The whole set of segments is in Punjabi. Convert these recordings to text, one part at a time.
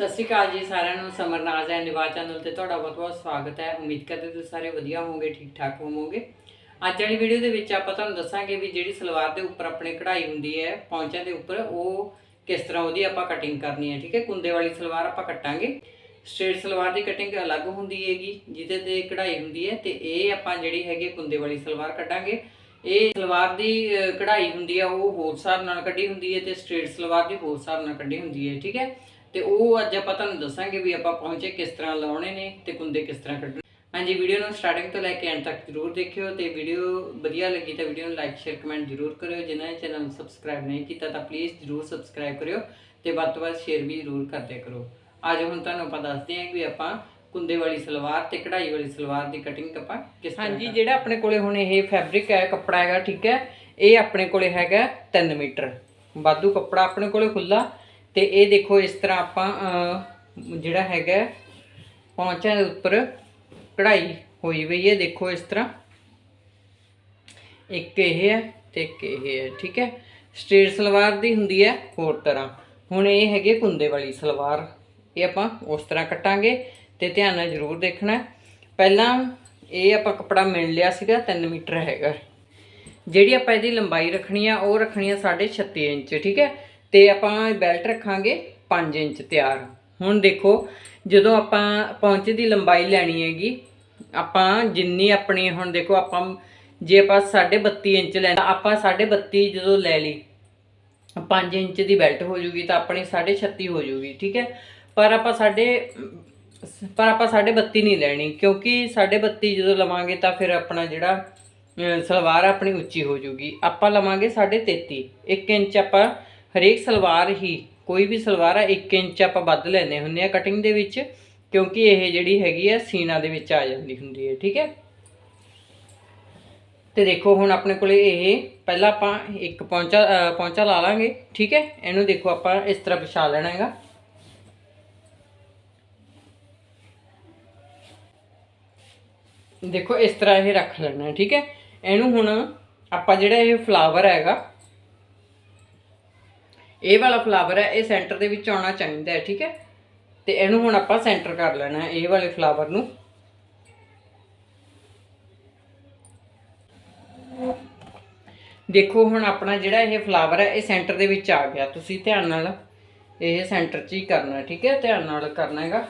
ਸਤਿ ਸ਼੍ਰੀ ਅਕਾਲ ਜੀ ਸਾਰਿਆਂ ਨੂੰ ਸਮਰਨਾਜ ਐਂਡ ਨਿਵਾਜ ਚੈਨਲ ਤੇ ਤੁਹਾਡਾ ਬਹੁਤ-ਬਹੁਤ ਸਵਾਗਤ ਹੈ। ਉਮੀਦ ਕਰਦੇ ਤੁਸੀਂ ਸਾਰੇ ਵਧੀਆ ਹੋਵੋਗੇ, ਠੀਕ ਠਾਕ ਹੋਵੋਗੇ। ਅੱਜ ਵਾਲੀ ਵੀਡੀਓ ਦੇ ਵਿੱਚ ਆਪਾਂ ਤੁਹਾਨੂੰ ਦੱਸਾਂਗੇ ਵੀ ਜਿਹੜੀ ਸਲਵਾਰ ਦੇ ਉੱਪਰ ਆਪਣੇ ਕਢਾਈ ਹੁੰਦੀ ਹੈ, ਪੌਂਚਿਆਂ ਦੇ ਉੱਪਰ, ਉਹ ਕਿਸ ਤਰ੍ਹਾਂ ਉਹਦੀ ਆਪਾਂ ਕਟਿੰਗ ਕਰਨੀ ਹੈ, ਠੀਕ ਹੈ? ਕੁੰਦੇ ਵਾਲੀ ਸਲਵਾਰ ਆਪਾਂ ਕੱਟਾਂਗੇ। ਸਟ੍ਰੇਟ ਸਲਵਾਰ ਦੀ ਕਟਿੰਗ ਅਲੱਗ ਹੁੰਦੀ ਹੈਗੀ, ਜਿਹਦੇ ਤੇ ਕਢਾਈ ਹੁੰਦੀ ਹੈ, ਤੇ ਇਹ ਆਪਾਂ ਜਿਹੜੀ ਹੈਗੀ ਕੁੰਦੇ ਵਾਲੀ ਸਲਵਾਰ ਕੱਟਾਂਗੇ ਇਹ ਸਲਵਾਰ ਦੀ ਕਢਾਈ ਹੁੰਦੀ ਹੈ, ਉਹ ਹੋਰ ਹਿਸਾਬ ਨਾਲ ਕੱਢੀ ਹੁੰਦੀ ਹੈ ਤੇ ਸਟ੍ਰੇਟ ਸਲਵਾਰ ਦੀ ਹੋਰ ਹਿਸਾਬ ਨਾਲ ਕੱਢੀ ਹੁੰਦੀ ਹੈ, ਠੀਕ ਹੈ? ਤੇ ਉਹ ਅੱਜ ਆਪਾਂ ਤੁਹਾਨੂੰ ਦੱਸਾਂਗੇ ਵੀ ਆਪਾਂ ਪਹੁੰਚੇ ਕਿਸ ਤਰ੍ਹਾਂ ਲਾਉਣੇ ਨੇ ਤੇ ਕੁੰਦੇ ਕਿਸ ਤਰ੍ਹਾਂ ਕੱਢਣੇ। ਹਾਂਜੀ ਵੀਡੀਓ ਨੂੰ ਸਟਾਰਟਿੰਗ ਤੋਂ ਲੈ ਕੇ ਐਂਡ ਤੱਕ ਜ਼ਰੂਰ ਦੇਖਿਓ ਤੇ ਵੀਡੀਓ ਵਧੀਆ ਲੱਗੀ ਤਾਂ ਵੀਡੀਓ ਨੂੰ ਲਾਈਕ ਸ਼ੇਅਰ ਕਮੈਂਟ ਜ਼ਰੂਰ ਕਰਿਓ। ਜਿਨ੍ਹਾਂ ਨੇ ਚੈਨਲ ਨੂੰ ਸਬਸਕ੍ਰਾਈਬ ਨਹੀਂ ਕੀਤਾ ਤਾਂ ਪਲੀਜ਼ ਜ਼ਰੂਰ ਸਬਸਕ੍ਰਾਈਬ ਕਰਿਓ ਤੇ ਵੱਧ ਤੋਂ ਵੱਧ ਸ਼ੇਅਰ ਵੀ ਜ਼ਰੂਰ ਕਰਦੇ ਕਰੋ। ਅੱਜ ਹੁਣ ਤੁਹਾਨੂੰ ਆਪਾਂ ਦੱਸਦੇ ਹਾਂ ਕਿ ਆਪਾਂ ਕੁੰਦੇ ਵਾਲੀ ਸਲਵਾਰ ਤੇ ਕਢਾਈ ਵਾਲੀ ਸਲਵਾਰ ਦੀ ਕਟਿੰਗ ਆਪਾਂ ਕਿਸ ਤਰ੍ਹਾਂ ਹਾਂਜੀ ਜਿਹੜਾ ਆਪਣੇ ਕੋਲੇ ਹੁਣ ਇਹ ਫੈਬਰਿਕ ਹੈ ਕੱਪੜਾ ਹੈਗਾ ਠੀਕ ਹੈ ਇਹ ਆਪਣੇ ਕੋਲੇ ਹੈਗਾ 3 ਮੀਟਰ। ਵਾਧੂ ਕੱਪੜਾ ਆਪਣੇ ਕੋਲੇ ਖੁੱਲਾ ਤੇ ਇਹ ਦੇਖੋ ਇਸ ਤਰ੍ਹਾਂ ਆਪਾਂ ਜਿਹੜਾ ਹੈਗਾ ਪੌਂਚਾਂ ਦੇ ਉੱਪਰ ਕਢਾਈ ਹੋਈ ਹੋਈ ਹੈ, ਦੇਖੋ ਇਸ ਤਰ੍ਹਾਂ। ਇੱਕ ਇਹ ਹੈ ਤੇ ਇੱਕ ਇਹ ਹੈ, ਠੀਕ ਹੈ? ਸਟੇਟ ਸਲਵਾਰ ਦੀ ਹੁੰਦੀ ਹੈ ਹੋਰ ਤਰ੍ਹਾਂ। ਹੁਣ ਇਹ ਹੈਗੇ ਕੁੰਦੇ ਵਾਲੀ ਸਲਵਾਰ। ਇਹ ਆਪਾਂ ਉਸ ਤਰ੍ਹਾਂ ਕੱਟਾਂਗੇ ਤੇ ਧਿਆਨ ਨਾਲ ਜ਼ਰੂਰ ਦੇਖਣਾ ਪਹਿਲਾਂ ਇਹ ਆਪਾਂ ਕੱਪੜਾ ਮਿਣ ਲਿਆ ਸੀਗਾ 3 ਮੀਟਰ ਹੈਗਾ। ਜਿਹੜੀ ਆਪਾਂ ਇਹਦੀ ਲੰਬਾਈ ਰੱਖਣੀ ਆ, ਉਹ ਰੱਖਣੀ ਆ 36 ਇੰਚ, ਠੀਕ ਹੈ? ਤੇ ਆਪਾਂ ਬੈਲਟ ਰੱਖਾਂਗੇ 5 ਇੰਚ ਤਿਆਰ। ਹੁਣ ਦੇਖੋ, ਜਦੋਂ ਆਪਾਂ ਪੌਂਚੇ ਦੀ ਲੰਬਾਈ ਲੈਣੀ ਹੈਗੀ, ਆਪਾਂ ਜਿੰਨੀ ਆਪਣੀ ਹੁਣ ਦੇਖੋ, ਆਪਾਂ ਜੇ ਆਪਾਂ 32.5 ਇੰਚ ਲੈਣਾ ਆਪਾਂ 32.5 ਜਦੋਂ ਲੈ ਲਈ 5 ਇੰਚ ਦੀ ਬੈਲਟ ਹੋ ਜੂਗੀ ਤਾਂ ਆਪਣੀ 36 ਹੋ ਜੂਗੀ, ਠੀਕ ਹੈ? ਪਰ ਆਪਾਂ ਸਾਡੇ ਪਰ ਆਪਾਂ 32 ਨਹੀਂ ਲੈਣੀ, ਕਿਉਂਕਿ 32 ਜਦੋਂ ਲਵਾਂਗੇ ਤਾਂ ਫਿਰ ਆਪਣਾ ਜਿਹੜਾ ਸਲਵਾਰ ਆਪਣੀ ਉੱਚੀ ਹੋ ਜੂਗੀ। ਆਪਾਂ ਲਵਾਂਗੇ 33 1 ਇੰਚ ਆਪਾਂ ਹਰੇਕ ਸਲਵਾਰ ਹੀ ਕੋਈ ਵੀ ਸਲਵਾਰ ਆ 1 ਇੰਚ ਆਪਾਂ ਵੱਧ ਲੈਨੇ ਹੁੰਦੇ ਆ ਕਟਿੰਗ ਦੇ ਵਿੱਚ ਕਿਉਂਕਿ ਇਹ ਜਿਹੜੀ ਹੈਗੀ ਆ ਸੀਨਾ ਦੇ ਵਿੱਚ ਆ ਜਾਂਦੀ ਹੁੰਦੀ ਹੈ ਠੀਕ ਹੈ? ਤੇ ਦੇਖੋ ਹੁਣ ਆਪਣੇ ਕੋਲੇ ਇਹ ਪਹਿਲਾਂ ਆਪਾਂ ਇੱਕ ਪੌਂਚਾ ਅਹ, ਪੌਂਚਾ ਲਾ ਲਾਂਗੇ ਠੀਕ ਹੈ? ਇਹਨੂੰ ਦੇਖੋ ਆਪਾਂ ਇਸ ਤਰ੍ਹਾਂ ਵਿਛਾ ਲੈਣਾ ਹੈਗਾ। ਦੇਖੋ ਇਸ ਤਰ੍ਹਾਂ ਇਹ ਰੱਖ ਲੈਣਾ ਠੀਕ ਹੈ? ਇਹਨੂੰ ਹੁਣ ਆਪਾਂ ਜਿਹੜਾ ਇਹ ਫਲਾਵਰ ਹੈਗਾ ਇਹ ਵਾਲਾ ਫਲਾਵਰ ਹੈ, ਇਹ ਸੈਂਟਰ ਦੇ ਵਿੱਚ ਆਉਣਾ ਚਾਹੀਦਾ ਹੈ, ਠੀਕ ਹੈ? ਤੇ ਇਹਨੂੰ ਹੁਣ ਆਪਾਂ ਸੈਂਟਰ ਕਰ ਲੈਣਾ ਹੈ, ਇਹ ਵਾਲੇ ਫਲਾਵਰ ਨੂੰ। ਦੇਖੋ ਹੁਣ ਆਪਣਾ ਜਿਹੜਾ ਇਹ ਫਲਾਵਰ ਹੈ, ਇਹ ਸੈਂਟਰ ਦੇ ਵਿੱਚ ਆ ਗਿਆ। ਤੁਸੀਂ ਧਿਆਨ ਨਾਲ ਇਹ ਸੈਂਟਰ 'ਚ ਹੀ ਕਰਨਾ ਠੀਕ ਹੈ? ਧਿਆਨ ਨਾਲ ਕਰਨਾ ਹੈਗਾ।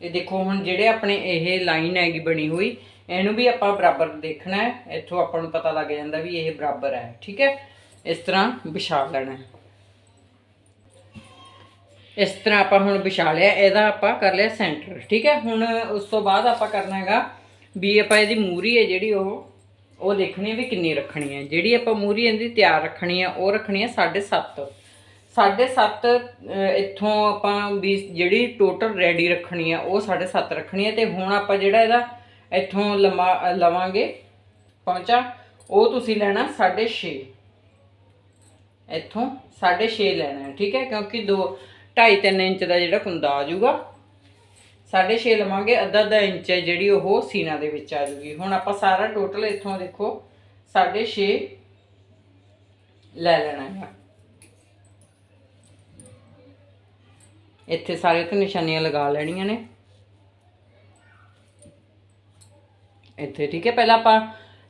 ਇਹ ਦੇਖੋ ਹੁਣ ਜਿਹੜੇ ਆਪਣੇ ਇਹ ਲਾਈਨ ਹੈਗੀ ਬਣੀ ਹੋਈ, ਇਹਨੂੰ ਵੀ ਆਪਾਂ ਬਰਾਬਰ ਦੇਖਣਾ ਹੈ। ਇੱਥੋਂ ਆਪਾਂ ਨੂੰ ਪਤਾ ਲੱਗ ਜਾਂਦਾ ਵੀ ਇਹ ਬਰਾਬਰ ਹੈ, ਠੀਕ ਹੈ? ਇਸ ਤਰ੍ਹਾਂ ਵਿਛਾ ਲੈਣਾ ਹੈ। ਇਸ ਤਰ੍ਹਾਂ ਆਪਾਂ ਹੁਣ ਵਿਛਾ ਲਿਆ, ਇਹਦਾ ਆਪਾਂ ਕਰ ਲਿਆ ਸੈਂਟਰ ਠੀਕ ਹੈ? ਹੁਣ ਉਸ ਤੋਂ ਬਾਅਦ ਆਪਾਂ ਕਰਨਾ ਹੈਗਾ ਵੀ ਆਪਾਂ ਇਹਦੀ ਮੂਰੀ ਹੈ ਜਿਹੜੀ ਉਹ ਉਹ ਦੇਖਣੀ ਹੈ ਵੀ ਕਿੰਨੀ ਰੱਖਣੀ ਹੈ। ਜਿਹੜੀ ਆਪਾਂ ਮੂਰੀ ਇਹਦੀ ਤਿਆਰ ਰੱਖਣੀ ਹੈ, ਉਹ ਰੱਖਣੀ ਹੈ 7.5 7.5 ਇੱਥੋਂ ਆਪਾਂ ਵੀ ਜਿਹੜੀ ਟੋਟਲ ਰੈਡੀ ਰੱਖਣੀ ਹੈ, ਉਹ 7.5 ਰੱਖਣੀ ਹੈ। ਤੇ ਹੁਣ ਆਪਾਂ ਜਿਹੜਾ ਇਹਦਾ ਇੱਥੋਂ ਲੰਮਾ, ਲਵਾਂਗੇ, ਪਹੁੰਚਾ, ਉਹ ਤੁਸੀਂ ਲੈਣਾ 6.5 ਇੱਥੋਂ 6.5 ਲੈਣਾ ਠੀਕ ਹੈ? ਕਿਉਂਕਿ ਦੋ 2.5 3 ਇੰਚ ਦਾ ਜਿਹੜਾ ਕੁੰਦਾ ਆ ਜਾਊਗਾ। 6.5 ਲਵਾਂਗੇ, ਅੱਧਾ ਅੱਧਾ ਇੰਚ ਹੈ ਜਿਹੜੀ ਉਹ ਸੀਨਾ ਦੇ ਵਿੱਚ ਆ ਜੂਗੀ। ਹੁਣ ਆਪਾਂ ਸਾਰਾ ਟੋਟਲ ਇੱਥੋਂ ਦੇਖੋ 6.5 ਲੈ ਲੈਣਾ ਹੈ ਇੱਥੇ ਸਾਰੇ ਤੇ ਨਿਸ਼ਾਨੀਆਂ ਲਗਾ ਲੈਣੀਆਂ ਨੇ। ਇੱਥੇ ਠੀਕ ਹੈ, ਪਹਿਲਾਂ ਆਪਾਂ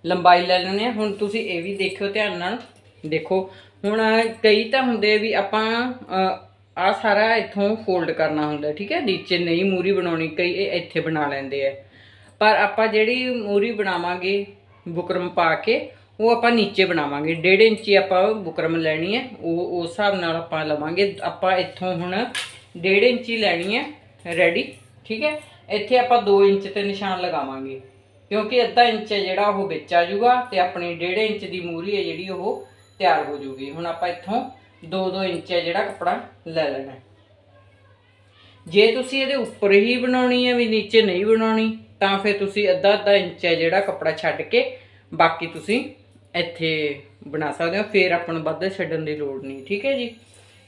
ਲੰਬਾਈ ਲੈ ਲੈਣੇ ਆ ਹੁਣ ਤੁਸੀਂ ਇਹ ਵੀ ਦੇਖਿਓ ਧਿਆਨ ਨਾਲ। ਦੇਖੋ, ਹੁਣ ਕਈ ਤਾਂ ਹੁੰਦੇ ਵੀ ਆਪਾਂ ਆ ਸਾਰਾ ਇੱਥੋਂ ਫੋਲਡ ਕਰਨਾ ਹੁੰਦਾ, ਠੀਕ ਹੈ? ਨੀਚੇ ਨਹੀਂ ਮੂਰੀ ਬਣਾਉਣੀ, ਕਈ ਇਹ ਇੱਥੇ ਬਣਾ ਲੈਂਦੇ ਆ। ਪਰ ਆਪਾਂ ਜਿਹੜੀ ਮੂਰੀ ਬਣਾਵਾਂਗੇ ਬੁਕਰਮ ਪਾ ਕੇ, ਉਹ ਆਪਾਂ ਨੀਚੇ ਬਣਾਵਾਂਗੇ। 1.5 ਇੰਚੀ ਆਪਾਂ ਬੁਕਰਮ ਲੈਣੀ ਹੈ, ਉਹ ਉਸ ਹਿਸਾਬ ਨਾਲ ਆਪਾਂ ਲਵਾਂਗੇ। ਆਪਾਂ ਇੱਥੋਂ ਹੁਣ 1.5 ਇੰਚੀ ਲੈਣੀ ਹੈ ਰੈਡੀ ਠੀਕ ਹੈ? ਇੱਥੇ ਆਪਾਂ 2 ਇੰਚ ਤੇ ਨਿਸ਼ਾਨ ਲਗਾਵਾਂਗੇ, ਕਿਉਂਕਿ ਅੱਧਾ ਇੰਚ ਹੈ ਜਿਹੜਾ ਉਹ ਵਿੱਚ ਆ ਜਾਊਗਾ ਤੇ ਆਪਣੀ 1.5 ਇੰਚ ਦੀ ਮੂਰੀ ਹੈ ਜਿਹੜੀ ਉਹ ਤਿਆਰ ਹੋ ਜੂਗੀ ਹੁਣ ਆਪਾਂ ਇੱਥੋਂ 2-2 ਇੰਚ ਹੈ ਜਿਹੜਾ ਕੱਪੜਾ ਲੈ ਲੈਣਾ ਜੇ ਤੁਸੀਂ ਇਹਦੇ ਉੱਪਰ ਹੀ ਬਣਾਉਣੀ ਹੈ ਵੀ ਨੀਚੇ ਨਹੀਂ ਬਣਾਉਣੀ, ਤਾਂ ਫਿਰ ਤੁਸੀਂ ਅੱਧਾ ਅੱਧਾ ਇੰਚ ਹੈ ਜਿਹੜਾ ਕੱਪੜਾ ਛੱਡ ਕੇ ਬਾਕੀ ਤੁਸੀਂ ਇੱਥੇ ਬਣਾ ਸਕਦੇ ਹੋ। ਫਿਰ ਆਪਾਂ ਨੂੰ ਵੱਧ ਛੱਡਣ ਦੀ ਲੋੜ ਨਹੀਂ, ਠੀਕ ਹੈ ਜੀ?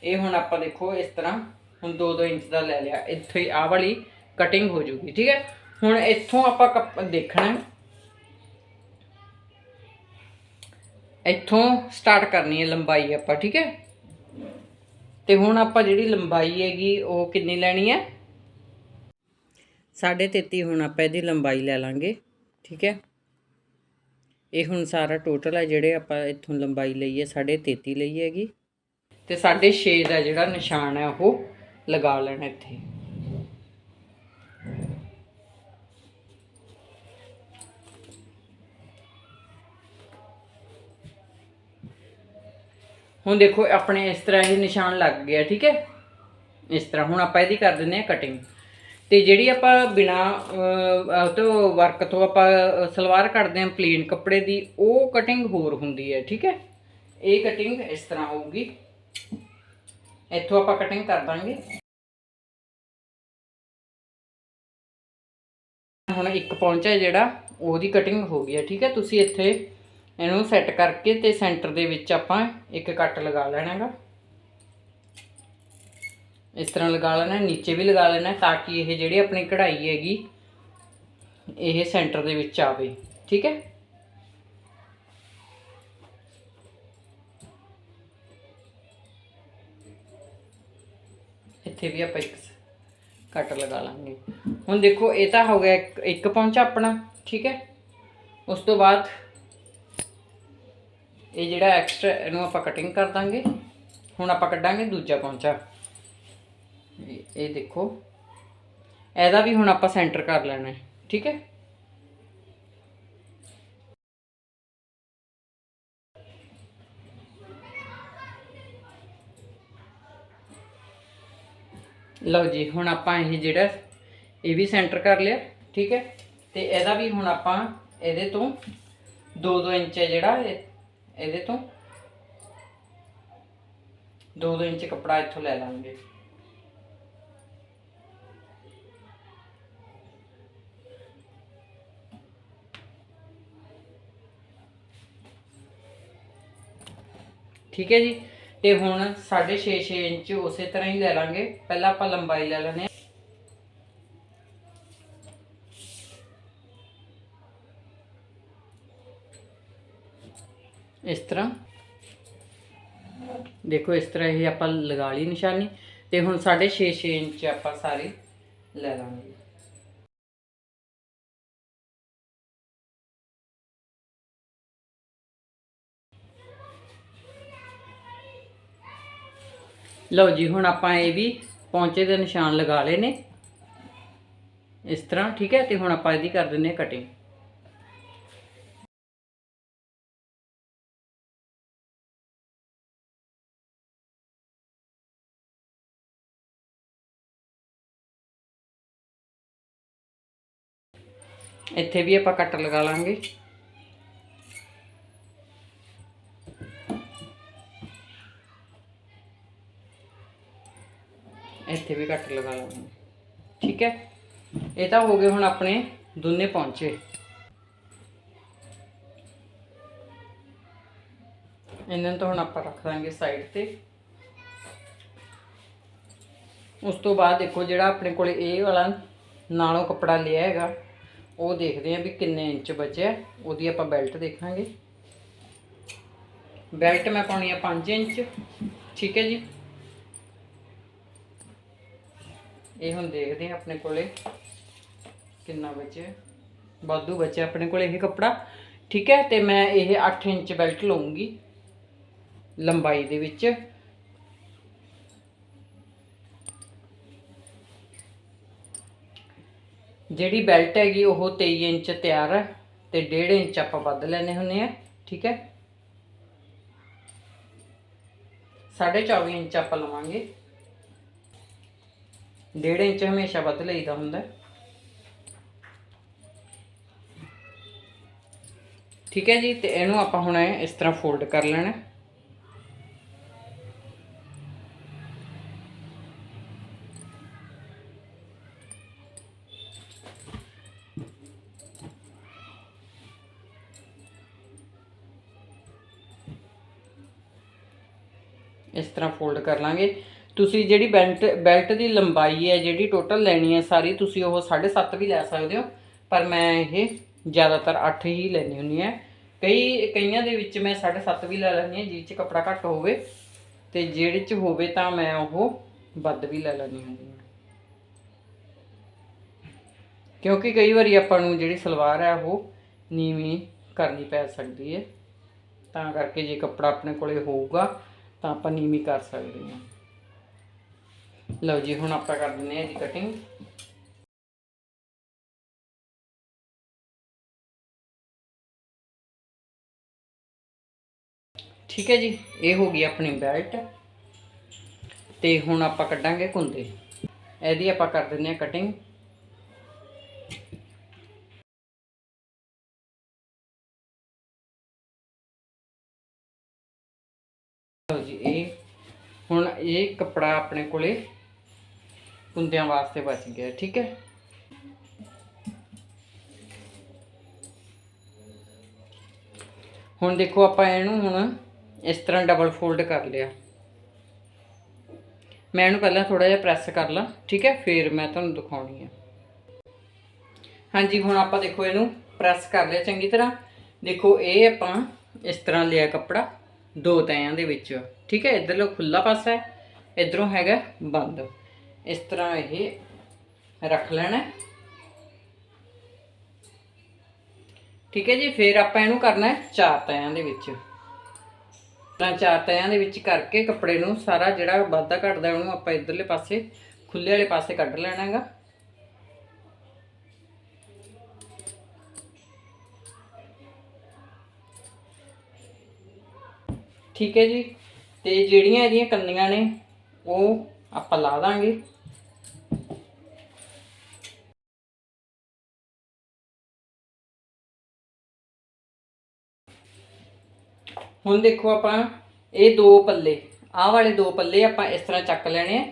ਇਹ ਹੁਣ ਆਪਾਂ ਦੇਖੋ ਇਸ ਤਰ੍ਹਾਂ ਹੁਣ 2-2 ਇੰਚ ਦਾ ਲੈ ਲਿਆ। ਇੱਥੇ ਹੀ ਆਹ ਵਾਲੀ ਕਟਿੰਗ ਹੋ ਜੂਗੀ, ਠੀਕ ਹੈ? ਹੁਣ ਇੱਥੋਂ ਆਪਾਂ ਕੱਪ- ਦੇਖਣਾ ਇੱਥੋਂ ਸਟਾਰਟ ਕਰਨੀ ਹੈ ਲੰਬਾਈ ਆਪਾਂ, ਠੀਕ ਹੈ? ਤੇ ਹੁਣ ਆਪਾਂ ਜਿਹੜੀ ਲੰਬਾਈ ਹੈਗੀ ਉਹ ਕਿੰਨੀ ਲੈਣੀ ਹੈ? 33 ਹੁਣ ਆਪਾਂ ਇਹਦੀ ਲੰਬਾਈ ਲੈ ਲਾਂਗੇ ਠੀਕ ਹੈ? ਇਹ ਹੁਣ ਸਾਰਾ ਟੋਟਲ ਹੈ ਜਿਹੜੇ ਆਪਾਂ ਇੱਥੋਂ ਲੰਬਾਈ ਲਈ ਹੈ 33 ਲਈ ਹੈਗੀ। ਤੇ 6.5 ਦਾ ਜਿਹੜਾ ਨਿਸ਼ਾਨ ਹੈ ਉਹ ਲਗਾ ਲੈਣਾ ਇੱਥੇ। ਹੁਣ ਦੇਖੋ, ਆਪਣੇ ਇਸ ਤਰ੍ਹਾਂ ਇਹ ਨਿਸ਼ਾਨ ਲੱਗ ਗਿਆ, ਠੀਕ ਹੈ? ਇਸ ਤਰ੍ਹਾਂ, ਹੁਣ ਆਪਾਂ ਇਹਦੀ ਕਰ ਦਿੰਦੇ ਆ ਕਟਿੰਗ ਤੇ ਜਿਹੜੀ ਆਪਾਂ ਬਿਨਾ ਤੋਂ ਵਰਕ ਤੋਂ ਆਪਾਂ ਸਲਵਾਰ ਕੱਢਦੇ ਆ ਪਲੇਨ ਕੱਪੜੇ ਦੀ, ਉਹ ਕਟਿੰਗ ਹੋਰ ਹੁੰਦੀ ਹੈ, ਠੀਕ ਹੈ? ਇਹ ਕਟਿੰਗ ਇਸ ਤਰ੍ਹਾਂ ਹੋਊਗੀ। ਇੱਥੋਂ ਆਪਾਂ ਕਟਿੰਗ ਕਰ ਦਾਂਗੇ। ਹੁਣ ਇੱਕ ਪੌਂਚਾ ਜਿਹੜਾ, ਉਹਦੀ ਕਟਿੰਗ ਹੋ ਗਈ ਹੈ ਠੀਕ ਹੈ? ਤੁਸੀਂ ਇੱਥੇ ਇਹਨੂੰ ਸੈੱਟ ਕਰਕੇ ਤੇ ਸੈਂਟਰ ਦੇ ਵਿੱਚ ਆਪਾਂ ਇੱਕ ਕੱਟ ਲਗਾ ਲੈਣਾ ਹੈਗਾ। ਇਸ ਤਰ੍ਹਾਂ ਲਗਾ ਲੈਣਾ, ਨੀਚੇ ਵੀ ਲਗਾ ਲੈਣਾ ਤਾਂ ਕਿ ਇਹ ਜਿਹੜੀ ਆਪਣੀ ਕਢਾਈ ਹੈਗੀ, ਇਹ ਸੈਂਟਰ ਦੇ ਵਿੱਚ ਆਵੇ। ਠੀਕ ਹੈ? ਇੱਥੇ ਵੀ ਆਪਾਂ ਇੱਕ ਕੱਟ ਲਗਾ ਲਾਂਗੇ। ਹੁਣ ਦੇਖੋ, ਇਹ ਤਾਂ ਹੋ ਗਿਆ ਇੱਕ- ਇੱਕ ਪੌਂਚਾ ਆਪਣਾ। ਠੀਕ ਹੈ? ਉਸ ਤੋਂ ਬਾਅਦ ਇਹ ਜਿਹੜਾ ਐਕਸਟਰਾ ਇਹਨੂੰ ਆਪਾਂ ਕਟਿੰਗ ਕਰ ਦਾਂਗੇ। ਹੁਣ ਆਪਾਂ ਕੱਢਾਂਗੇ ਦੂਜਾ ਪੌਂਚਾ। ਇਹ ਦੇਖੋ। ਇਹਦਾ ਵੀ ਹੁਣ ਆਪਾਂ ਸੈਂਟਰ ਕਰ ਲੈਣਾ ਹੈ, ਠੀਕ ਹੈ? ਲਓ ਜੀ, ਹੁਣ ਆਪਾਂ ਇਹ ਜਿਹੜਾ, ਇਹ ਵੀ ਸੈਂਟਰ ਕਰ ਲਿਆ, ਠੀਕ ਹੈ? ਤੇ ਇਹਦਾ ਵੀ ਹੁਣ ਆਪਾਂ ਇਹਦੇ ਤੋਂ 2-2 ਇੰਚ ਜਿਹੜਾ, ਇਹ- ਇਹਦੇ ਤੋਂ। 2-2 ਇੰਚ ਕੱਪੜਾ ਇੱਥੋਂ ਲੈ ਲਾਂਗੇ। ਠੀਕ ਹੈ ਜੀ? ਤੇ ਹੁਣ 6.5 6 ਇੰਚ ਉਸੇ ਤਰ੍ਹਾਂ ਹੀ ਲੈ ਲਾਂਗੇ। ਪਹਿਲਾਂ ਆਪਾਂ ਲੰਬਾਈ ਲੈ ਲੈਣੇ ਇਸ ਤਰ੍ਹਾਂ। ਦੇਖੋ, ਇਸ ਤਰ੍ਹਾਂ ਇਹ ਆਪਾਂ ਲਗਾ ਲਈ ਨਿਸ਼ਾਨੀ ਤੇ ਹੁਣ 6.5 6 ਇੰਚ ਆਪਾਂ ਸਾਰੇ ਲੈ ਲਾਂਗੇ। ਲਓ ਜੀ, ਹੁਣ ਆਪਾਂ ਇਹ ਵੀ ਪੌਂਚੇ ਦੇ ਨਿਸ਼ਾਨ ਲਗਾ ਲਏ ਨੇ। ਇਸ ਤਰ੍ਹਾਂ, ਠੀਕ ਹੈ? ਤੇ ਹੁਣ ਆਪਾਂ ਇਹਦੀ ਕਰ ਦਿੰਦੇ ਹਾਂ ਕਟਿੰਗ ਇੱਥੇ ਵੀ ਆਪਾਂ ਕੱਟ ਲਗਾ ਲਾਂਗੇ। ਇੱਥੇ ਵੀ ਕੱਟ ਲਗਾ ਲਾਂਗੇ। ਠੀਕ ਹੈ? ਇਹ ਤਾਂ ਹੋ ਗਏ ਹੁਣ ਆਪਣੇ ਦੋਨੇ ਪਹੁੰਚੇ ਇਹਨਾਂ ਨੂੰ ਤਾਂ ਹੁਣ ਆਪਾਂ ਰੱਖ ਦਾਂਗੇ ਸਾਈਡ ਤੇ। ਉਸ ਤੋਂ ਬਾਅਦ ਦੇਖੋ ਜਿਹੜਾ ਆਪਣੇ ਕੋਲ ਇਹ ਵਾਲਾ ਨਾਲੋਂ ਕੱਪੜਾ ਲਿਆ ਹੈਗਾ। ਉਹ ਦੇਖਦੇ ਆਂ ਵੀ ਕਿੰਨੇ ਇੰਚ ਬਚਿਆ ਉਹਦੀ ਆਪਾਂ ਬੈਲਟ ਦੇਖਾਂਗੇ। ਬੈਲਟ ਮੈਂ ਪਾਉਣੀ ਆ 5 ਇੰਚ, ਠੀਕ ਹੈ ਜੀ। ਇਹ ਹੁਣ ਦੇਖਦੇ ਹਾਂ ਆਪਣੇ ਕੋਲੇ ਕਿੰਨਾ ਬਚਿਆ ਵਾਧੂ ਬਚਿਆ ਆਪਣੇ ਕੋਲੇ ਇਹ ਕੱਪੜਾ, ਠੀਕ ਹੈ। ਤੇ ਮੈਂ ਇਹ 8 ਇੰਚ ਬੈਲਟ ਲਵਾਂਗੀ ਲੰਬਾਈ ਦੇ ਵਿੱਚ। ਜਿਹੜੀ ਬੈਲਟ ਹੈਗੀ ਉਹ 23 ਇੰਚ ਤਿਆਰ ਹੈ ਤੇ 1.5 ਇੰਚ ਆਪਾਂ ਵੱਧ ਲੈਣੇ ਹੁੰਨੇ ਆ ਠੀਕ ਹੈ? 24 ਇੰਚ ਆਪਾਂ ਲਵਾਂਗੇ। 1.5 ਇੰਚ ਹਮੇਸ਼ਾ ਵੱਧ ਲਈਦਾ ਹੁੰਦਾ ਠੀਕ ਹੈ ਜੀ, ਤੇ ਇਹਨੂੰ ਆਪਾਂ ਹੁਣ ਇਸ ਤਰ੍ਹਾਂ ਫੋਲਡ ਕਰ ਲੈਣਾ ਇਸ ਤਰ੍ਹਾਂ ਫੋਲਡ ਕਰ ਲਾਂਗੇ। ਤੁਸੀਂ ਜਿਹੜੀ ਬੈਲਟ ਬੈਲਟ ਦੀ ਲੰਬਾਈ ਹੈ, ਜਿਹੜੀ ਟੋਟਲ ਲੈਣੀ ਹੈ, ਸਾਰੀ ਤੁਸੀਂ ਉਹ 7.5 ਵੀ ਲੈ ਸਕਦੇ ਹੋ। ਪਰ ਮੈਂ ਇਹ ਜ਼ਿਆਦਾਤਰ 8 ਹੀ ਲੈਣੀ ਹੁੰਦੀ ਹੈ। ਕਈ, ਕਈਆਂ ਦੇ ਵਿੱਚ ਮੈਂ 7.5 ਵੀ ਲੈ ਲੈਂਦੀ ਹਾਂ ਜਿਸ 'ਚ ਕੱਪੜਾ ਘੱਟ ਹੋਵੇ। ਤੇ ਜਿਹੜੇ ਚ ਹੋਵੇ ਤਾਂ ਮੈਂ ਉਹ ਵੱਧ ਵੀ ਲੈ ਲੈਣੀ ਹੁੰਦੀ ਹੈ। ਕਿਉਂਕਿ ਕਈ ਵਾਰੀ ਆਪਾਂ ਨੂੰ ਜਿਹੜੀ ਸਲਵਾਰ ਹੈ, ਉਹ ਨੀਵੀਂ ਕਰਨੀ ਪੈ ਸਕਦੀ ਹੈ। ਤਾਂ ਕਰਕੇ ਜੇ ਕੱਪੜਾ ਆਪਣੇ ਕੋਲੇ ਹੋਊਗਾ ਤਾਂ ਆਪਾਂ ਨੀਵੀਂ ਕਰ ਸਕਦੇ ਹਾਂ। ਲਓ ਜੀ, ਹੁਣ ਆਪਾਂ ਕਰ ਦਿੰਦੇ ਹਾਂ ਜੀ ਕਟਿੰਗ ਠੀਕ ਹੈ ਜੀ, ਇਹ ਹੋ ਗਈ ਆਪਣੀ ਬੈਲਟ ਤੇ ਹੁਣ ਆਪਾਂ ਕੱਢਾਂਗੇ ਕੁੰਦੇ। ਇਹਦੀ ਆਪਾਂ ਕਰ ਦਿੰਦੇ ਹਾਂ ਕਟਿੰਗ ਇਹ ਕੱਪੜਾ ਆਪਣੇ ਕੋਲੇ ਕੁੰਦਿਆਂ ਵਾਸਤੇ ਬਚ ਗਿਆ, ਠੀਕ ਹੈ? ਹੁਣ ਦੇਖੋ ਆਪਾਂ ਇਹਨੂੰ ਹੁਣ ਇਸ ਤਰ੍ਹਾਂ ਡਬਲ ਫੋਲਡ ਕਰ ਲਿਆ। ਮੈਂ ਇਹਨੂੰ ਪਹਿਲਾਂ ਥੋੜਾ ਜਿਹਾ ਪ੍ਰੈਸ ਕਰ ਲਾਂ, ਠੀਕ ਹੈ? ਫਿਰ ਮੈਂ ਤੁਹਾਨੂੰ ਦਿਖਾਉਣੀ ਆ। ਹਾਂਜੀ, ਹੁਣ ਆਪਾਂ ਦੇਖੋ ਇਹਨੂੰ ਪ੍ਰੈਸ ਕਰ ਲਿਆ ਚੰਗੀ ਤਰ੍ਹਾਂ। ਦੇਖੋ ਇਹ ਆਪਾਂ ਇਸ ਤਰ੍ਹਾਂ ਲਿਆ ਕੱਪੜਾ, ਦੋ ਤੈਆਂ ਦੇ ਵਿੱਚ। ਠੀਕ ਹੈ? ਇਧਰਲੋਂ ਖੁੱਲਾ ਪਾਸਾ ਹੈ। ਇਧਰੋਂ ਹੈਗਾ ਬੰਦ। ਇਸ ਤਰ੍ਹਾਂ ਇਹ ਰੱਖ ਲੈਣਾ। ਠੀਕ ਹੈ ਜੀ, ਫਿਰ ਆਪਾਂ ਇਹਨੂੰ ਕਰਨਾ ਹੈ ਚਾਰ ਤੈਆਂ ਦੇ ਵਿੱਚ। ਤਾਂ ਚਾਰ ਤੈਆਂ ਦੇ ਵਿੱਚ ਕਰਕੇ ਕੱਪੜੇ ਨੂੰ ਸਾਰਾ ਜਿਹੜਾ ਵਾਧਾ ਘਟਦਾ ਉਹਨੂੰ ਆਪਾਂ ਇਧਰਲੇ ਪਾਸੇ ਖੁੱਲੇ ਵਾਲੇ ਪਾਸੇ ਕੱਢ ਲੈਣਾ ਹੈਗਾ ਠੀਕ ਹੈ ਜੀ, ਤੇ ਜਿਹੜੀਆਂ ਇਹਦੀਆਂ ਕੰਨੀਆਂ ਨੇ ਉਹ ਆਪਾਂ ਲਾ ਦਾਂਗੇ। ਹੁਣ ਦੇਖੋ ਆਪਾਂ ਇਹ ਦੋ ਪੱਲੇ, ਆਹ ਵਾਲੇ ਦੋ ਪੱਲੇ ਆਪਾਂ ਇਸ ਤਰ੍ਹਾਂ ਚੱਕ ਲੈਣੇ ਆ।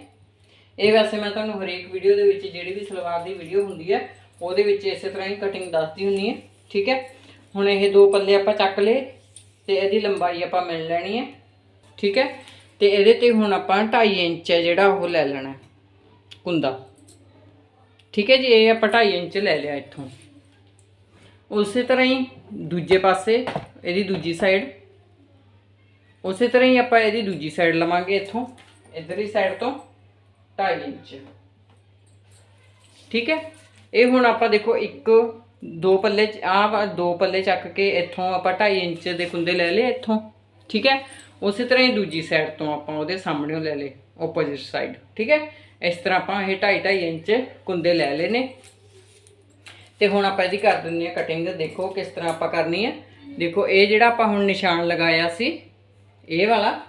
ਇਹ ਵੈਸੇ ਮੈਂ ਤੁਹਾਨੂੰ ਹਰੇਕ ਵੀਡੀਓ ਦੇ ਵਿੱਚ ਜਿਹੜੀ ਵੀ ਸਲਵਾਰ ਦੀ ਵੀਡੀਓ ਹੁੰਦੀ ਹੈ ਉਹਦੇ ਵਿੱਚ ਇਸੇ ਤਰ੍ਹਾਂ ਹੀ ਕਟਿੰਗ ਦੱਸਦੀ ਹੁੰਦੀ ਹੈ ਠੀਕ ਹੈ ਹੁਣ ਇਹ ਦੋ ਪੱਲੇ ਆਪਾਂ ਚੱਕ ਲਏ ਤੇ ਇਹਦੀ ਲੰਬਾਈ ਆਪਾਂ ਮਿਲ ਲੈਣੀ ਹੈ ਠੀਕ ਹੈ ਤੇ ਇਹਦੇ ਤੇ ਹੁਣ ਆਪਾਂ 2.5 ਇੰਚ ਹੈ ਜਿਹੜਾ ਉਹ ਲੈ ਲੈਣਾ ਕੁੰਦਾ। ਠੀਕ ਹੈ ਜੀ, ਇਹ ਆਪਾਂ 2.5 ਇੰਚ ਲੈ ਲਿਆ ਇੱਥੋਂ। ਉਸੇ ਤਰ੍ਹਾਂ ਹੀ ਦੂਜੇ ਪਾਸੇ, ਇਹਦੀ ਦੂਜੀ ਸਾਈਡ ਉਸੇ ਤਰ੍ਹਾਂ ਹੀ ਆਪਾਂ ਇਹਦੀ ਦੂਜੀ ਸਾਈਡ ਲਵਾਂਗੇ ਇੱਥੋਂ, ਇਧਰਲੀ ਸਾਈਡ ਤੋਂ 2.5 ਇੰਚ। ਠੀਕ ਹੈ? ਇਹ ਹੁਣ ਆਪਾਂ ਦੇਖੋ, ਇੱਕ, ਦੋ ਪੱਲੇ ਚ- ਆਹ ਦੋ ਪੱਲੇ ਚੱਕ ਕੇ ਇੱਥੋਂ ਆਪਾਂ 2.5 ਇੰਚ ਦੇ ਕੁੰਦੇ ਲੈ ਲਏ ਇੱਥੋਂ। ਠੀਕ ਹੈ? ਉਸੇ ਤਰ੍ਹਾਂ ਹੀ ਦੂਜੀ ਸਾਈਡ ਤੋਂ ਆਪਾਂ ਉਹਦੇ ਸਾਹਮਣੇ ਲੈ ਲਏ ਆਪੋਜ਼ਿਟ ਸਾਈਡ ਠੀਕ ਹੈ? ਇਸ ਤਰ੍ਹਾਂ ਆਪਾਂ ਇਹ 2.5 2.5 ਇੰਚ ਕੁੰਦੇ ਲੈ ਲਏ ਨੇ। ਤੇ ਹੁਣ ਆਪਾਂ ਇਹਦੀ ਕਰ ਦਿੰਦੇ ਹਾਂ ਕਟਿੰਗ ਦੇਖੋ ਕਿਸ ਤਰ੍ਹਾਂ ਆਪਾਂ ਕਰਨੀ ਹੈ। ਦੇਖੋ, ਇਹ ਜਿਹੜਾ ਆਪਾਂ ਹੁਣ ਨਿਸ਼ਾਨ ਲਗਾਇਆ ਸੀ, ਇਹ ਵਾਲਾ,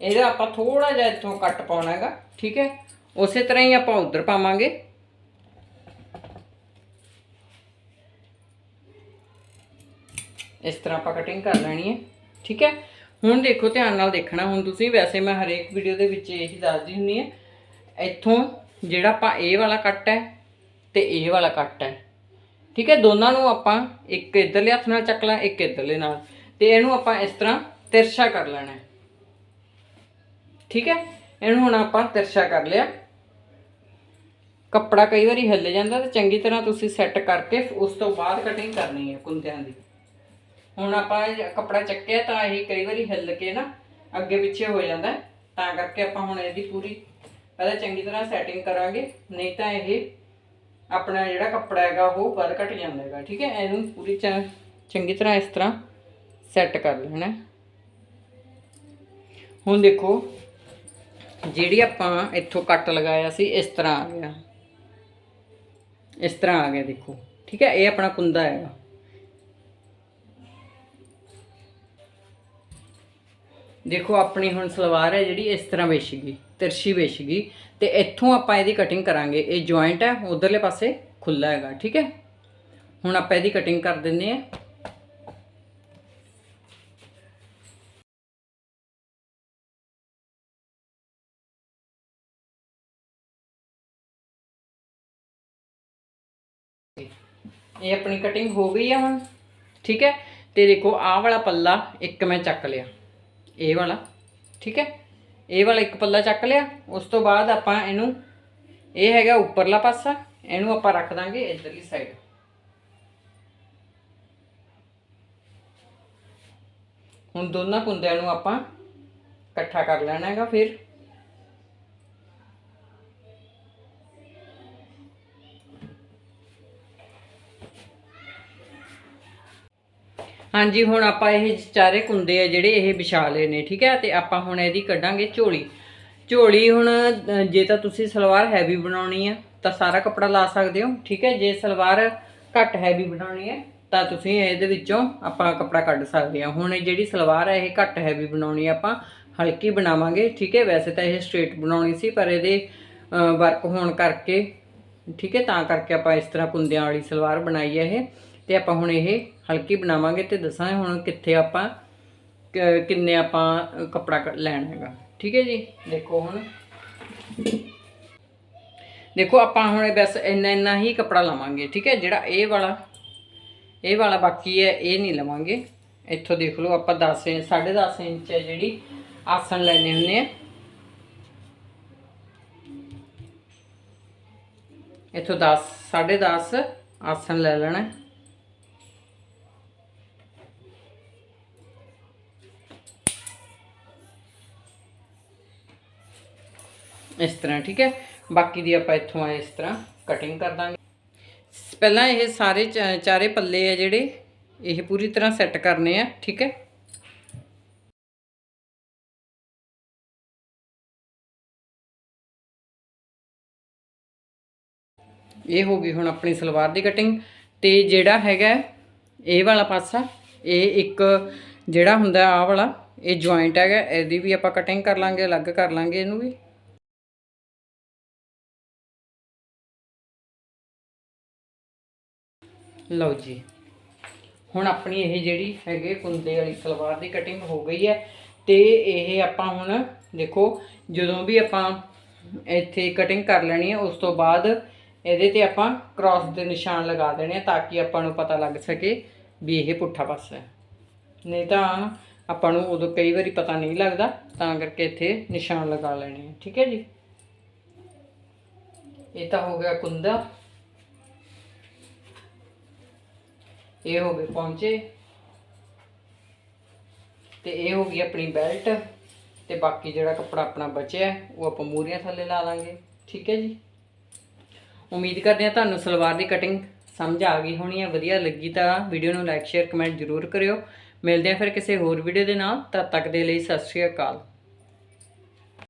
ਇਹਦਾ ਆਪਾਂ ਥੋੜਾ ਜਿਹਾ ਇੱਥੋਂ ਕੱਟ ਪਾਉਣਾ ਹੈਗਾ, ਠੀਕ ਹੈ? ਉਸੇ ਤਰ੍ਹਾਂ ਹੀ ਆਪਾਂ ਉਧਰ ਪਾਵਾਂਗੇ। ਇਸ ਤਰ੍ਹਾਂ ਆਪਾਂ ਕਟਿੰਗ ਕਰ ਲੈਣੀ ਹੈ, ਠੀਕ ਹੈ? ਹੁਣ ਦੇਖੋ ਧਿਆਨ ਨਾਲ ਦੇਖਣਾ, ਹੁਣ ਤੁਸੀਂ ਵੈਸੇ ਮੈਂ ਹਰੇਕ ਵੀਡੀਓ ਦੇ ਵਿੱਚ ਇਹੀ ਦੱਸਦੀ ਹੁੰਨੀ ਹੈ, ਇੱਥੋਂ ਜਿਹੜਾ ਆਪਾਂ ਇਹ ਵਾਲਾ ਕੱਟ ਹੈ ਤੇ ਇਹ ਵਾਲਾ ਕੱਟ ਹੈ। ਠੀਕ ਹੈ, ਦੋਨਾਂ ਨੂੰ ਆਪਾਂ ਇੱਕ ਇਧਰਲੇ ਹੱਥ ਨਾਲ ਚੱਕ ਲਾਂ, ਇੱਕ ਇਧਰਲੇ ਨਾਲ। ਤੇ ਇਹਨੂੰ ਆਪਾਂ ਇਸ ਤਰ੍ਹਾਂ ਤਿਰਛਾ ਕਰ ਲੈਣਾ ਠੀਕ ਹੈ, ਇਹਨੂੰ ਹੁਣ ਆਪਾਂ ਤਿਰਛਾ ਕਰ ਲਿਆ। ਕੱਪੜਾ ਕਈ ਵਾਰੀ ਹਿੱਲ ਜਾਂਦਾ ਤੇ ਚੰਗੀ ਤਰ੍ਹਾਂ ਤੁਸੀਂ ਸੈੱਟ ਕਰਕੇ ਉਸ ਤੋਂ ਬਾਅਦ ਕਟਿੰਗ ਕਰਨੀ ਹੈ ਕੁੰਦਿਆਂ ਦੀ। ਹੁਣ ਆਪਾਂ ਇਹ ਕੱਪੜਾ ਚੱਕਿਆ ਤਾਂ ਇਹ ਕਈ ਵਾਰੀ ਹਿੱਲ ਕੇ ਨਾ ਅੱਗੇ ਪਿੱਛੇ ਹੋ ਜਾਂਦਾ ਤਾਂ ਕਰਕੇ ਆਪਾਂ ਹੁਣ ਇਹਦੀ ਪੂਰੀ ਪਹਿਲਾਂ ਚੰਗੀ ਤਰ੍ਹਾਂ ਸੈਟਿੰਗ ਕਰਾਂਗੇ, ਨਹੀਂ ਤਾਂ ਇਹ ਆਪਣਾ ਜਿਹੜਾ ਕੱਪੜਾ ਹੈਗਾ ਉਹ ਵੱਧ ਘਟ ਜਾਂਦਾ ਹੈਗਾ, ਠੀਕ ਹੈ? ਇਹਨੂੰ ਪੂਰੀ ਚ- ਚੰਗੀ ਤਰ੍ਹਾਂ ਇਸ ਤਰ੍ਹਾਂ ਸੈੱਟ ਕਰ ਲੈਣਾ ਹੁਣ ਦੇਖੋ, ਜਿਹੜੀ ਆਪਾਂ ਇੱਥੋਂ ਕੱਟ ਲਗਾਇਆ ਸੀ, ਇਸ ਤਰ੍ਹਾਂ ਆ ਗਿਆ। ਇਸ ਤਰ੍ਹਾਂ ਆ ਗਿਆ, ਦੇਖੋ, ਠੀਕ ਹੈ? ਇਹ ਆਪਣਾ ਕੁੰਦਾ ਹੈਗਾ। ਦੇਖੋ, ਆਪਣੀ ਹੁਣ ਸਲਵਾਰ ਹੈ ਜਿਹੜੀ ਇਸ ਤਰ੍ਹਾਂ ਵਿਛ ਗਈ ਤਿਰਛੀ ਵਿਛ ਗਈ ਤੇ ਇੱਥੋਂ ਆਪਾਂ ਇਹਦੀ ਕਟਿੰਗ ਕਰਾਂਗੇ। ਇਹ ਜੁਆਇੰਟ ਹੈ, ਉਧਰਲੇ ਪਾਸੇ ਖੁੱਲਾ ਹੈਗਾ, ਠੀਕ ਹੈ? ਹੁਣ ਆਪਾਂ ਇਹਦੀ ਕਟਿੰਗ ਕਰ ਦਿੰਨੇ ਆ ਇਹ ਆਪਣੀ ਕਟਿੰਗ ਹੋ ਗਈ ਆ ਹੁਣ, ਠੀਕ ਹੈ? ਤੇ ਦੇਖੋ, ਆਹ ਵਾਲਾ ਪੱਲਾ ਇੱਕ ਮੈਂ ਚੱਕ ਲਿਆ। ਇਹ ਵਾਲਾ, ਠੀਕ ਹੈ? ਇਹ ਵਾਲਾ ਇੱਕ ਪੱਲਾ ਚੱਕ ਲਿਆ, ਉਸ ਤੋਂ ਬਾਅਦ ਆਪਾਂ ਇਹਨੂੰ, ਇਹ ਹੈਗਾ ਉੱਪਰਲਾ ਪਾਸਾ, ਇਹਨੂੰ ਆਪਾਂ ਰੱਖ ਦਾਂਗੇ ਇਧਰਲੀ ਸਾਈਡ ਹੁਣ ਦੋਨਾਂ ਕੁੰਦਿਆਂ ਨੂੰ ਆਪਾਂ ਇਕੱਠਾ ਕਰ ਲੈਣਾ ਹੈਗਾ ਫਿਰ। ਹਾਂਜੀ, ਹੁਣ ਆਪਾਂ ਇਹ ਚਾਰੇ ਕੁੰਦੇ ਆ ਜਿਹੜੇ ਇਹ ਵਿਛਾ ਲਏ ਨੇ, ਠੀਕ ਹੈ? ਤੇ ਆਪਾਂ ਹੁਣ ਇਹਦੀ ਕੱਢਾਂਗੇ ਝੋਲੀ। ਝੋਲੀ ਹੁਣ ਜੇ ਤਾਂ ਤੁਸੀਂ ਸਲਵਾਰ ਹੈਵੀ ਬਣਾਉਣੀ ਆ, ਤਾਂ ਸਾਰਾ ਕੱਪੜਾ ਲਾ ਸਕਦੇ ਹੋ, ਠੀਕ ਹੈ? ਜੇ ਸਲਵਾਰ ਘੱਟ ਹੈਵੀ ਬਣਾਉਣੀ ਹੈ, ਤਾਂ ਤੁਸੀਂ ਇਹਦੇ ਵਿੱਚੋਂ ਆਪਾਂ ਕੱਪੜਾ ਕੱਢ ਸਕਦੇ ਹਾਂ। ਹੁਣ ਇਹ ਜਿਹੜੀ ਸਲਵਾਰ ਹੈ ਇਹ ਘੱਟ ਹੈਵੀ ਬਣਾਉਣੀ ਆ ਆਪਾਂ, ਹਲਕੀ ਬਣਾਵਾਂਗੇ, ਠੀਕ ਹੈ? ਵੈਸੇ ਤਾਂ ਇਹ ਸਟ੍ਰੇਟ ਬਣਾਉਣੀ ਸੀ, ਪਰ ਇਹਦੇ ਵਰਕ ਹੋਣ ਕਰਕੇ, ਠੀਕ ਹੈ? ਤਾਂ ਕਰਕੇ ਆਪਾਂ ਇਸ ਤਰ੍ਹਾਂ ਕੁੰਦਿਆਂ ਵਾਲੀ ਸਲਵਾਰ ਬਣਾਈ ਹੈ ਇਹ। ਤੇ ਆਪਾਂ ਹੁਣ ਇਹ ਹਲਕੀ ਬਣਾਵਾਂਗੇ ਤੇ ਦੱਸਾਂਗੇ ਹੁਣ ਕਿੱਥੇ ਆਪਾਂ ਕਿੰਨੇ ਆਪਾਂ ਕੱਪੜਾ ਕ- ਲੈਣਾ ਹੈਗਾ। ਠੀਕ ਹੈ ਜੀ? ਦੇਖੋ ਹੁਣ। ਦੇਖੋ ਆਪਾਂ ਹੁਣ ਬਸ ਇੰਨਾ ਇੰਨਾ ਹੀ ਕੱਪੜਾ ਲਵਾਂਗੇ, ਠੀਕ ਹੈ? ਜਿਹੜਾ ਇਹ ਵਾਲਾ ਇਹ ਵਾਲਾ ਬਾਕੀ ਹੈ, ਇਹ ਨਹੀਂ ਲਵਾਂਗੇ। ਇੱਥੋਂ ਦੇਖ ਲਓ ਆਪਾਂ 10 ਇੰਚ 10.5 ਇੰਚ ਹੈ ਜਿਹੜੀ, ਆਸਣ ਲੈਣੇ ਹੁੰਦੇ ਆ। ਇੱਥੋਂ 10 10.5 ਆਸਣ ਲੈ ਲੈਣਾ। ਇਸ ਤਰ੍ਹਾਂ, ਠੀਕ ਹੈ? ਬਾਕੀ ਦੀ ਆਪਾਂ ਇੱਥੋਂ ਇਸ ਤਰ੍ਹਾਂ ਕਟਿੰਗ ਕਰ ਦਾਂਗੇ। ਪਹਿਲਾਂ ਇਹ ਸਾਰੇ ਚ- ਚਾਰੇ ਪੱਲੇ ਆ ਜਿਹੜੇ, ਇਹ ਪੂਰੀ ਤਰ੍ਹਾਂ ਸੈੱਟ ਕਰਨੇ ਆ, ਠੀਕ ਹੈ? ਇਹ ਹੋ ਗਈ ਹੁਣ ਆਪਣੀ ਸਲਵਾਰ ਦੀ ਕਟਿੰਗ ਤੇ ਜਿਹੜਾ ਹੈਗਾ ਇਹ ਵਾਲਾ ਪਾਸਾ, ਇਹ ਇੱਕ ਜਿਹੜਾ ਹੁੰਦਾ ਆਹ ਵਾਲਾ, ਇਹ ਜੁਆਇੰਟ ਹੈਗਾ, ਇਹਦੀ ਵੀ ਆਪਾਂ ਕਟਿੰਗ ਕਰ ਲਾਂਗੇ, ਅਲੱਗ ਕਰ ਲਾਂਗੇ ਇਹਨੂੰ ਵੀ। ਲਓ ਜੀ। ਹੁਣ ਆਪਣੀ ਇਹ ਜਿਹੜੀ ਹੈਗੇ ਕੁੰਦੇ ਵਾਲੀ ਸਲਵਾਰ ਦੀ ਕਟਿੰਗ ਹੋ ਗਈ ਹੈ ਤੇ ਇਹ ਆਪਾਂ ਹੁਣ ਦੇਖੋ, ਜਦੋਂ ਵੀ ਆਪਾਂ ਇੱਥੇ ਕਟਿੰਗ ਕਰ ਲੈਣੀ ਹੈ, ਉਸ ਤੋਂ ਬਾਅਦ ਇਹਦੇ ਤੇ ਆਪਾਂ ਕ੍ਰਾਸ ਦੇ ਨਿਸ਼ਾਨ ਲਗਾ ਦੇਣੇ ਆ ਤਾਂ ਕਿ ਆਪਾਂ ਨੂੰ ਪਤਾ ਲੱਗ ਸਕੇ ਵੀ ਇਹ ਪੁੱਠਾ ਪਾਸਾ ਹੈ। ਨਹੀਂ ਤਾਂ ਆਪਾਂ ਨੂੰ ਉਦੋਂ ਕਈ ਵਾਰੀ ਪਤਾ ਨਹੀਂ ਲੱਗਦਾ, ਤਾਂ ਕਰਕੇ ਇੱਥੇ ਨਿਸ਼ਾਨ ਲਗਾ ਲੈਣੇ ਠੀਕ ਹੈ ਜੀ? ਇਹ ਤਾਂ ਹੋ ਗਿਆ ਕੁੰਦਾ। ਇਹ ਹੋ ਗਏ ਪਹੁੰਚੇ ਤੇ ਇਹ ਹੋ ਗਈ ਆਪਣੀ ਬੈਲਟ ਤੇ ਬਾਕੀ ਜਿਹੜਾ ਕੱਪੜਾ ਆਪਣਾ ਬਚਿਆ, ਉਹ ਆਪਾਂ ਮੂਰੀਆਂ ਥੱਲੇ ਲਾ ਲਾਂਗੇ। ਠੀਕ ਹੈ ਜੀ? ਉਮੀਦ ਕਰਦੇ ਹਾਂ ਤੁਹਾਨੂੰ ਸਲਵਾਰ ਦੀ ਕਟਿੰਗ ਸਮਝ ਆ ਗਈ ਹੋਣੀ ਹੈ। ਵਧੀਆ ਲੱਗੀ ਤਾਂ ਵੀਡੀਓ ਨੂੰ ਲਾਈਕ ਸ਼ੇਅਰ ਕਮੈਂਟ ਜ਼ਰੂਰ ਕਰਿਓ। ਮਿਲਦੇ ਹਾਂ ਫਿਰ ਕਿਸੇ ਹੋਰ ਵੀਡੀਓ ਦੇ ਨਾਲ। ਤਦ ਤੱਕ ਦੇ ਲਈ ਸਤਿ ਸ਼੍ਰੀ ਅਕਾਲ।